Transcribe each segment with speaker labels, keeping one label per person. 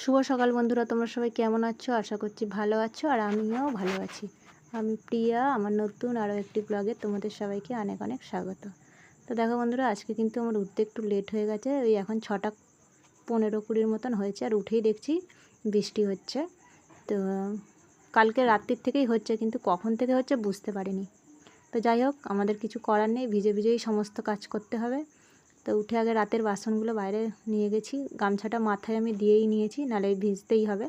Speaker 1: শুভ সকাল বন্ধুরা, তোমরা সবাই কেমন আছো? আশা করছি ভালো আছো আর আমিও ভালো আছি। আমি প্রিয়া, আমার নতুন আরও একটি ব্লগে তোমাদের সবাইকে অনেক অনেক স্বাগত। তো দেখো বন্ধুরা, আজকে কিন্তু আমার উঠতে একটু লেট হয়ে গেছে। ওই এখন ছটা পনেরো কুড়ির মতন হয়েছে আর উঠেই দেখছি বৃষ্টি হচ্ছে। তো কালকে রাত্রির থেকেই হচ্ছে, কিন্তু কখন থেকে হচ্ছে বুঝতে পারিনি। তো যাই হোক, আমাদের কিছু করার নেই, ভিজে ভিজেই সমস্ত কাজ করতে হবে। তো উঠে আগে রাতের বাসনগুলো বাইরে নিয়ে গেছি। গামছাটা মাথায় আমি দিয়েই নিয়েছি নাহলে ভিজতেই হবে।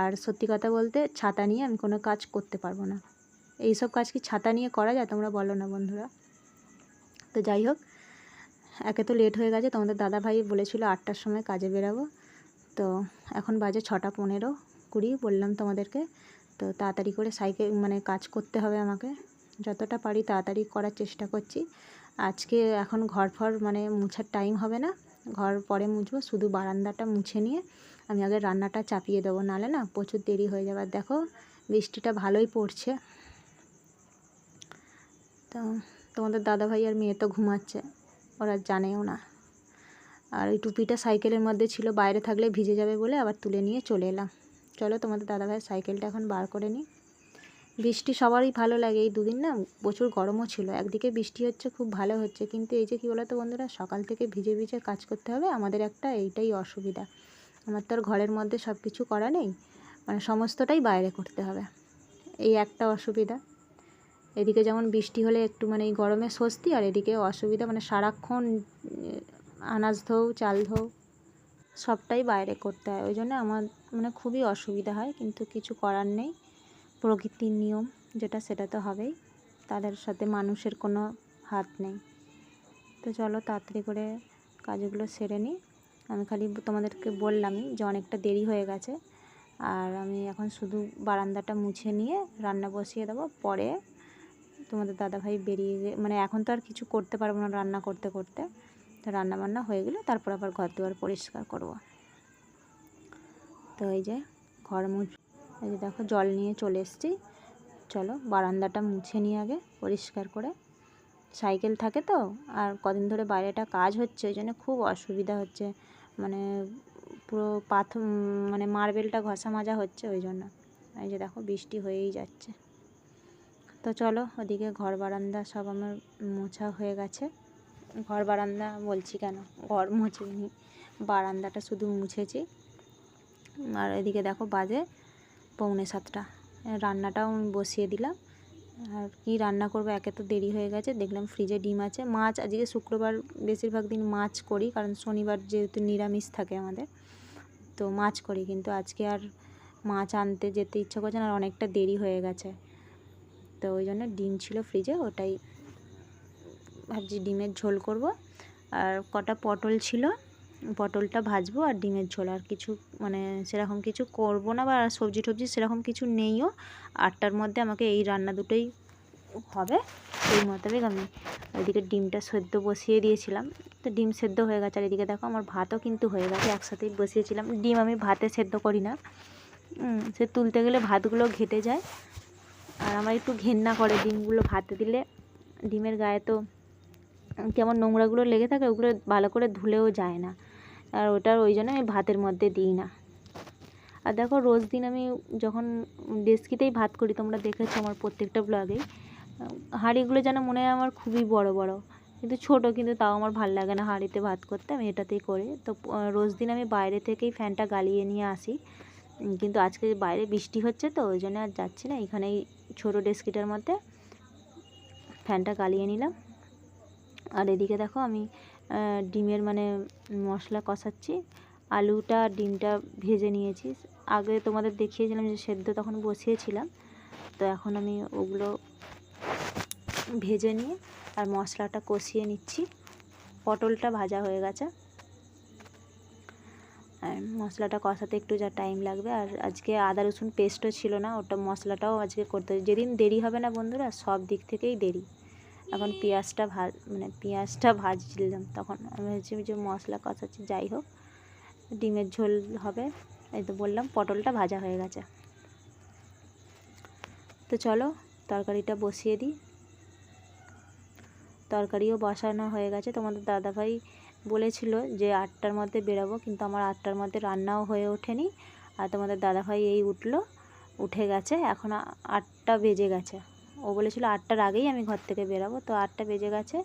Speaker 1: আর সত্যি কথা বলতে ছাতা নিয়ে আমি কোনো কাজ করতে পারব না। এই সব কাজ কি ছাতা নিয়ে করা যায়? তোমরা বলো না বন্ধুরা। তো যাই হোক, একে তো লেট হয়ে গেছে, তোমাদের দাদা ভাই বলেছিল আটটার সময় কাজে বেরাবো। তো এখন বাজে ছটা পনেরো কুড়ি, বললাম তোমাদেরকে। তো তাড়াতাড়ি করে সাইকেল মানে কাজ করতে হবে আমাকে। যতটা পারি তাড়াতাড়ি করার চেষ্টা করছি। আজকে এখন ঘর ফর মানে মুছার টাইম হবে না। ঘর পরে মুছবো, শুধু বারান্দাটা মুছে নিয়ে আমি আগে রান্নাটা চাপিয়ে দেবো নাহলে না প্রচুর দেরি হয়ে যাবে। দেখো, বৃষ্টিটা ভালোই পড়ছে। তো তোমাদের দাদাভাই আর মেয়ে তো ঘুমাচ্ছে, ওরা জানেও না। আর ওই টুপিটা সাইকেলের মধ্যে ছিল, বাইরে থাকলে ভিজে যাবে বলে আবার তুলে নিয়ে চলে এলাম। চলো তোমাদের দাদাভাইয়ের সাইকেলটা এখন বার করে নিই। বৃষ্টি সবারই ভালো লাগে। এই দুদিন না প্রচুর গরমও ছিল। একদিকে বৃষ্টি হচ্ছে, খুব ভালো হচ্ছে। কিন্তু এই যে কী বলতো বন্ধুরা, সকাল থেকে ভিজে ভিজে কাজ করতে হবে। আমাদের একটা এইটাই অসুবিধা। আমার তো আর ঘরের মধ্যে সব কিছু করা নেই। মানে সমস্তটাই বাইরে করতে হবে। এই একটা অসুবিধা। এদিকে যেমন বৃষ্টি হলে একটু মানে এই গরমে স্বস্তি, আর এদিকে অসুবিধা মানে সারাক্ষণ আনাজ ধোও, চাল ধোও, সবটাই বাইরে করতে হয়। ওই জন্য আমার মানে খুবই অসুবিধা হয়। কিন্তু কিছু করার নেই। প্রকৃতির নিয়ম যেটা সেটা তো হবেই। তাদের সাথে মানুষের কোনো হাত নেই। তো চলো তাড়াতাড়ি করে কাজগুলো সেরে নিই। আমি খালি তোমাদেরকে বললামই যে অনেকটা দেরি হয়ে গেছে। আর আমি এখন শুধু বারান্দাটা মুছে নিয়ে রান্না বসিয়ে দেবো। পরে তোমাদের দাদাভাই বেরিয়ে গিয়ে মানে এখন তো আর কিছু করতে পারব না রান্না করতে করতে। তো রান্না বান্না হয়ে গেলে তারপর আবার ঘর দুয়ার পরিষ্কার করব। তো এই যে ঘর মুছ এই যে দেখো, জল নিয়ে চলে এসছি। চলো, বারান্দাটা মুছে নিয়ে আগে, পরিষ্কার করে। সাইকেল থাকে তো, আর কদিন ধরে বাইরেটা কাজ হচ্ছে, ওই জন্য খুব অসুবিধা হচ্ছে। মানে পুরো পাথর মানে মার্বেলটা ঘষা মাজা হচ্ছে ওই জন্য। এই যে দেখো, বৃষ্টি হয়েই যাচ্ছে। তো চলো, ওদিকে ঘর বারান্দা সব আমার মোছা হয়ে গেছে। ঘর বারান্দা বলছি কেন? ঘর মুছিনি বারান্দাটা শুধু মুছেছি। আর এদিকে দেখো, বাজে পৌনে সাতটা। রান্নাটাও আমি বসিয়ে দিলাম। আর কি রান্না করব, একে তো দেরি হয়ে গেছে। দেখলাম ফ্রিজে ডিম আছে। মাছ, আজকে শুক্রবার বেশিরভাগ দিন মাছ করি, কারণ শনিবার যেহেতু নিরামিষ থাকে আমাদের, তো মাছ করি। কিন্তু আজকে আর মাছ আনতে যেতে ইচ্ছা করছে না, আর অনেকটা দেরি হয়ে গেছে। তো ওই জন্য ডিম ছিল ফ্রিজে ওটাই ভাবছি ডিমের ঝোল করব। আর কটা পটল ছিল পটলটা ভাজবো আর ডিমের ঝোল। আর কিছু মানে সেরকম কিছু করব না বা সবজি টবজি সেরকম কিছু নেইও। আটটার মধ্যে আমাকে এই রান্না দুটোই হবে। সেই মোতাবেক আমি ওইদিকে ডিমটা সেদ্ধ বসিয়ে দিয়েছিলাম। তো ডিম সেদ্ধ হয়ে গেছে। আর এদিকে দেখো, আমার ভাতও কিন্তু হয়ে গেছে। একসাথেই বসিয়েছিলাম। ডিম আমি ভাতে সেদ্ধ করি না। সে তুলতে গেলে ভাতগুলো ঘেটে যায়। আর আমার একটু ঘেন্না করে ডিমগুলো ভাতে দিলে ডিমের গায়ে তো কেমন নোংরাগুলো লেগে থাকে, ওগুলো ভালো করে ধুলেও যায় না। আর ওটার ওই জন্য আমি ভাতের মধ্যে দিই না। আর দেখো রোজ দিন আমি যখন ডেস্কিতেই ভাত করি, তোমরা দেখেছ আমার প্রত্যেকটা ব্লগেই হাঁড়িগুলো যেন মনে হয় আমার খুবই বড় বড়। কিন্তু ছোট, কিন্তু তাও আমার ভালো লাগে না হাঁড়িতে ভাত করতে, আমি এটাতেই করি। তো রোজ দিন আমি বাইরে থেকেই ফ্যানটা গালিয়ে নিয়ে আসি। কিন্তু আজকে বাইরে বৃষ্টি হচ্ছে তো, ওই জন্য আর যাচ্ছি না। এখানেই ছোটো ডেস্কিটার মধ্যে ফ্যানটা গালিয়ে নিলাম। আর এদিকে দেখো আমি ডিমের মানে মশলা কষাচ্ছি। আলুটা, ডিমটা ভেজে নিয়েছি। আগে তোমাদের দেখিয়েছিলাম যে সেদ্ধ তখন বসিয়েছিলাম। তো এখন আমি ওগুলো ভেজে নিয়ে আর মশলাটা কষিয়ে নিচ্ছি। পটলটা ভাজা হয়ে গেছে। মশলাটা কষাতে একটু যা টাইম লাগবে। আর আজকে আদা, রসুন পেস্টও ছিল না। ওটা মশলাটাও আজকে করতে যেদিন দেরি হবে না বন্ধুরা, সব দিক থেকেই দেরি। এখন পেঁয়াজটা ভাজ মানে পেঁয়াজটা ভাজছিলাম তখন। আমি হচ্ছে যে মশলা কষাচ্ছি, যাই হোক, ডিমের ঝোল হবে। এই তো বললাম, পটলটা ভাজা হয়ে গেছে। তো চলো, তরকারিটা বসিয়ে দিই। তরকারিও বসানো হয়ে গেছে। তোমাদের দাদাভাই বলেছিল যে আটটার মধ্যে বেরোবো, কিন্তু আমার আটটার মধ্যে রান্নাও হয়ে ওঠেনি। আর তোমাদের দাদাভাই এই উঠল, উঠে গেছে। এখন আটটা বেজে গেছে। ও বলেছিল আটটার আগেই আমি ঘর থেকে বেরাবো। তো আটটা বেজে গেছে।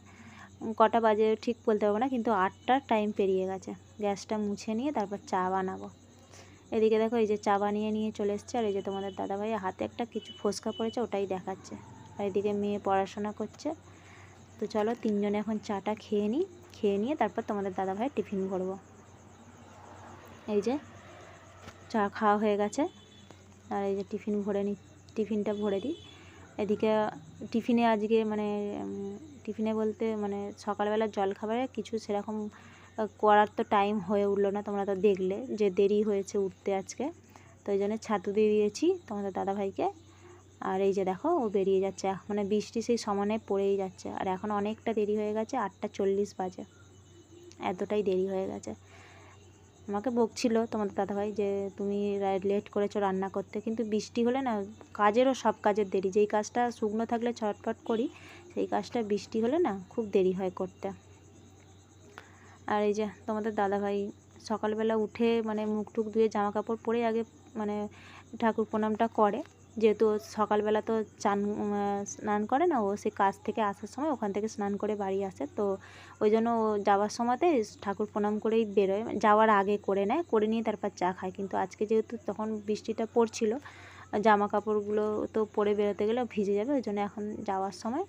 Speaker 1: কটা বাজে ঠিক বলতে পারব না, কিন্তু আটটার টাইম পেরিয়ে গেছে। গ্যাসটা মুছে নিয়ে তারপর চা বানাবো। এদিকে দেখো এই যে চা বানিয়ে নিয়ে চলে এসছে, আর এই যে তোমাদের দাদাভাই হাতে একটা কিছু ফোসকা পড়েছে, ওটাই দেখাচ্ছে। আর এদিকে মেয়ে পড়াশোনা করছে। তো চলো তিনজনে এখন চাটা খেয়ে নিই। খেয়ে নিয়ে তারপর তোমাদের দাদাভাই টিফিন ভরবো এই যে চা খাওয়া হয়ে গেছে। আর এই যে টিফিন ভরে নি টিফিনটা ভরে দিই। এদিকে টিফিনে আজকে মানে টিফিনে বলতে মানে সকালবেলা জলখাবারে কিছু সেরকম করার তো টাইম হয়ে উঠল না, তোমরা তো দেখলে যে দেরি হয়েছে উঠতে আজকে। তো ওই জন্য ছাতু দিয়ে দিয়েছি তোমাদের দাদাভাইকে। আর এই যে দেখো, ও বেরিয়ে যাচ্ছে মানে বৃষ্টি সেই সমানে পড়েই যাচ্ছে। আর এখন অনেকটা দেরি হয়ে গেছে, আটটা চল্লিশ বাজে। এতটাই দেরি হয়ে গেছে। আমাকে বকছিল তোমাদের দাদাভাই যে তুমি লেট করেছ রান্না করতে। কিন্তু বৃষ্টি হলে না কাজেরও সব কাজের দেরি। যেই কাজটা শুকনো থাকলে ছটফট করি, সেই কাজটা বৃষ্টি হলে না খুব দেরি হয় করতে। আর এই যে তোমাদের দাদাভাই সকালবেলা উঠে মানে মুখ টুক ধুয়ে জামা কাপড় পরে আগে মানে ঠাকুর প্রণামটা করে। যেহেতু সকালবেলা তো চান স্নান করে না, ও সে কাজ থেকে আসার সময় ওখান থেকে স্নান করে বাড়ি আসে। তো ওই জন্য ও যাওয়ার সময়তে ঠাকুর প্রণাম করেই বেরোয়। যাওয়ার আগে করে নেয়, করে নিয়ে তারপর চা খায়। কিন্তু আজকে যেহেতু তখন বৃষ্টিটা পড়ছিল জামা কাপড়গুলো তো পরে বেরোতে গেলে ভিজে যাবে, ওই জন্য এখন যাওয়ার সময়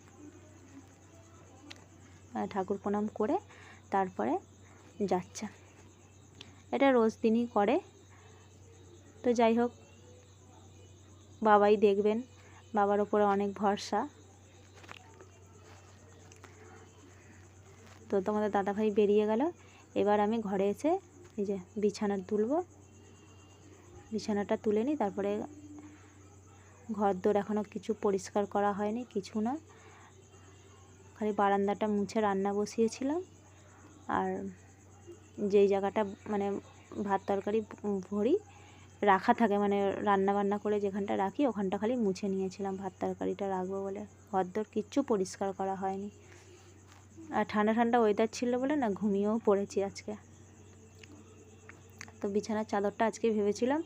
Speaker 1: ঠাকুর প্রণাম করে তারপরে যাচ্ছে। এটা রোজ দিনই করে। তো যাই হোক বাবাই দেখবেন। বাবার ওপরে অনেক ভরসা। তো তোমাদের দাদাভাই বেরিয়ে গেল। এবার আমি ঘরে এসে এই যে বিছানা তুলবো। বিছানাটা তুলে নিই, তারপরে ঘর দোর এখনও কিছু পরিষ্কার করা হয়নি, কিছু না। খালি বারান্দাটা মুছে রান্না বসিয়েছিলাম। আর যেই জায়গাটা মানে ভাত তরকারি ভরি রাখা থাকে মানে রান্না বান্না করে যেখানটা রাখি ওখানটা খালি মুছে নিয়েছিলাম। ভাত তরকারিটা রাখব বলে। ঘরদোর কিচ্ছু পরিষ্কার করা হয়নি। আর ঠান্ডা ঠান্ডা ওয়েদার ছিল বলে না ঘুমিয়েও পড়েছি আজকে। তো বিছানার চাদরটা আজকে ভেবেছিলাম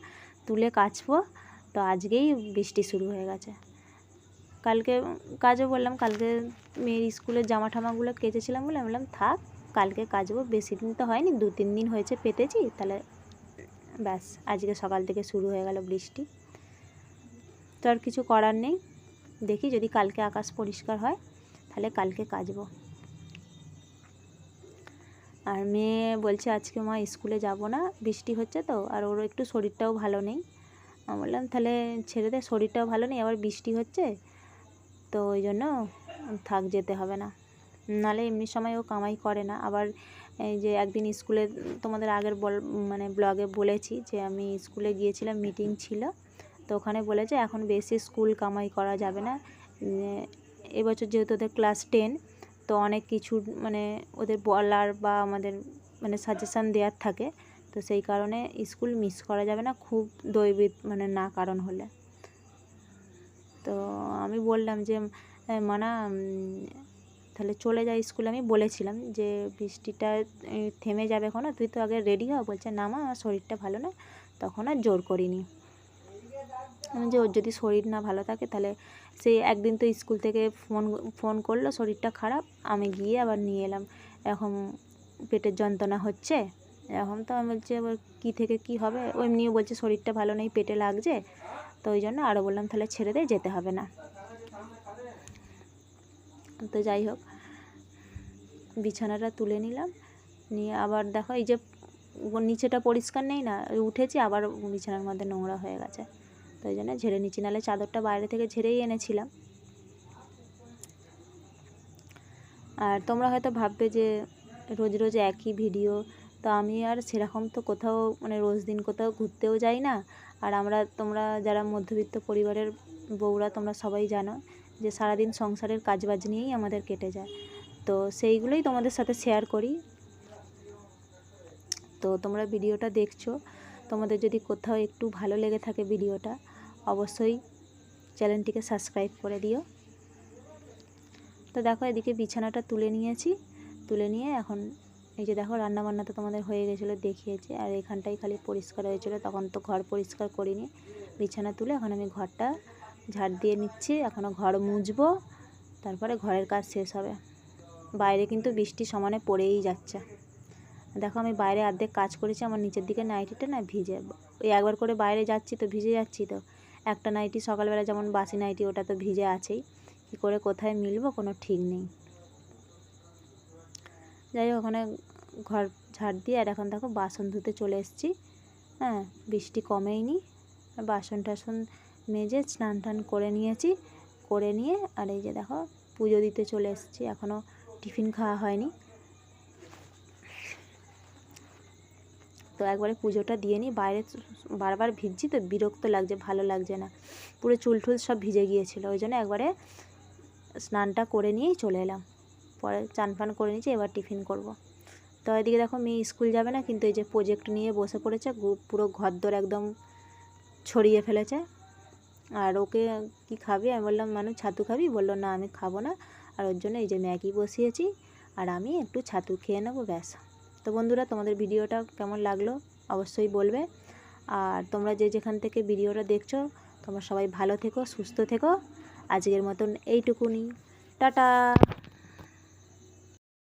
Speaker 1: তুলে কাচবো, তো আজকেই বৃষ্টি শুরু হয়ে গেছে। কালকে, কাজও বললাম, কালকে মেয়ের স্কুলের জামা ঠামাগুলো কেচেছিলাম বলে আমি বললাম, থাক, কালকে কাচবো, বেশি দিন তো হয়নি দু তিন দিন হয়েছে পেতেছি, তাহলে ব্যাস, আজকে সকাল থেকে শুরু হয়ে গেল বৃষ্টি। তো আর কিছু করার নেই। দেখি যদি কালকে আকাশ পরিষ্কার হয়, তাহলে কালকে কাচবো আর মেয়ে বলছে, আজকে মা স্কুলে যাব না, বৃষ্টি হচ্ছে তো, আর ওর একটু শরীরটাও ভালো নেই। আমি বললাম, তাহলে ছেড়ে দে, শরীরটাও ভালো নেই, আবার বৃষ্টি হচ্ছে, তো ওই জন্য থাক, যেতে হবে না। নাহলে এমনি সময় ও কামাই করে না, আবার এই যে একদিন স্কুলে তোমাদের আগের বল মানে ব্লগে বলেছি যে আমি স্কুলে গিয়েছিলাম মিটিং ছিল। তো ওখানে বলেছে এখন বেশি স্কুল কামাই করা যাবে না। এবছর যেহেতু ওদের ক্লাস টেন তো অনেক কিছু মানে ওদের বলার বা আমাদের মানে সাজেশান দেওয়ার থাকে। তো সেই কারণে স্কুল মিস করা যাবে না খুব দৈবিক মানে না কারণ হলে। তো আমি বললাম যে "এ, মানা তাহলে চলে যাই স্কুলে। আমি বলেছিলাম যে, বৃষ্টিটা থেমে যাবে এখনও তুই তো আগে রেডি হ। বলছে, না মা, আমার শরীরটা ভালো না। তখন আর জোর করিনি। আমি যে, ওর যদি শরীর না ভালো থাকে, তাহলে সে একদিন তো স্কুল থেকে ফোন ফোন করল, শরীরটা খারাপ। আমি গিয়ে আবার নিয়ে এলাম। এখন পেটের যন্ত্রণা হচ্ছে। এখন তো আমি বলছি, এবার কী থেকে কী হবে? এমনিও বলছে, শরীরটা ভালো নেই, পেটে লাগছে। তো ওই জন্য আরও বললাম, তাহলে ছেড়ে দে, যেতে হবে না। তো যাই হোক, বিছানাটা তুলে নিলাম। নিয়ে আবার দেখো এই যে নিচেটা পরিষ্কার নেই না উঠেছি, আবার বিছানার মধ্যে নোংরা হয়ে গেছে। তো ওই জন্য ঝেড়ে নিচ্ছি, নাহলে চাদরটা বাইরে থেকে ঝেড়েই এনেছিলাম। আর তোমরা হয়তো ভাববে যে রোজ রোজ একই ভিডিও, তো আমি আর সেরকম তো কোথাও মানে রোজ দিন কোথাও ঘুরতেও যাই না। আর আমরা, তোমরা যারা মধ্যবিত্ত পরিবারের বউরা, তোমরা সবাই জানো যে সারাদিন সংসারের কাজবাজ নিয়েই আমাদের কেটে যায়। তো সেইগুলোই তোমাদের সাথে শেয়ার করি। তো তোমরা ভিডিওটা দেখছ। তোমাদের যদি কোথাও একটু ভালো লেগে থাকে ভিডিওটা, অবশ্যই চ্যানেলটিকে সাবস্ক্রাইব করে দিও। তো দেখো এদিকে বিছানাটা তুলে নিয়েছি। তুলে নিয়ে এখন এই যে দেখো রান্না বান্না তো তোমাদের হয়ে গেছিল দেখিয়েছি। আর এখানটাই খালি পরিষ্কার হয়েছিল। তখন তো ঘর পরিষ্কার করিনি। বিছানা তুলে এখন আমি ঘরটা ঝাড় দিয়ে নিচ্ছি, এখনও ঘর মুছবো, তারপরে ঘরের কাজ শেষ হবে। বাইরে কিন্তু বৃষ্টি সমানে পড়েই যাচ্ছে। দেখো আমি বাইরে অর্ধেক কাজ করেছি, আমার নিচের দিকে নাইটিটা না ভিজে ওই একবার করে বাইরে যাচ্ছি তো ভিজে যাচ্ছি তো। একটা নাইটি সকালবেলা যেমন বাসি নাইটি, ওটা তো ভিজে আছেই। কী করে কোথায় মিলবো কোনো ঠিক নেই। যাই হোক, ওখানে ঘর ঝাড় দিয়ে, আর এখন দেখো বাসন ধুতে চলে এসেছি। হ্যাঁ বৃষ্টি কমেইনি। বাসন টাসন মেজে স্নান টান করে নিয়েছি, করে নিয়ে আর এই যে দেখো পুজো দিতে চলে এসেছি এখনও টিফিন খাওয়া হয়নি। তো একবারে পুজোটা দিয়ে নিই, বাইরে বারবার ভিজছি তো বিরক্ত লাগছে, ভালো লাগছে না। পুরো চুল টুল সব ভিজে গিয়েছিল, ওই জন্য একবারে স্নানটা করে নিয়েই চলে এলাম। পরে চান ফান করে নিয়েছি, এবার টিফিন করব। তো এদিকে দেখো মেয়ে স্কুল যাবে না, কিন্তু এই যে প্রজেক্ট নিয়ে বসে পড়েছে পুরো ঘরদোর একদম ছড়িয়ে ফেলেছে। আর ওকে কি খাবে? আমি বললাম মানে ছাতু খাবি? বলল, না, আমি খাব না। আর ওর জন্য এই যে ম্যাগি বসিয়েছি, আর আমি একটু ছাতু খেয়ে নেব, ব্যাস। তো বন্ধুরা, তোমাদের ভিডিওটা কেমন লাগল অবশ্যই বলবে। আর তোমরা যে যেখান থেকে ভিডিওটা দেখছ, তোমরা সবাই ভালো থেকো, সুস্থ থেকো। আজকের মতন এইটুকুনি। টাটা!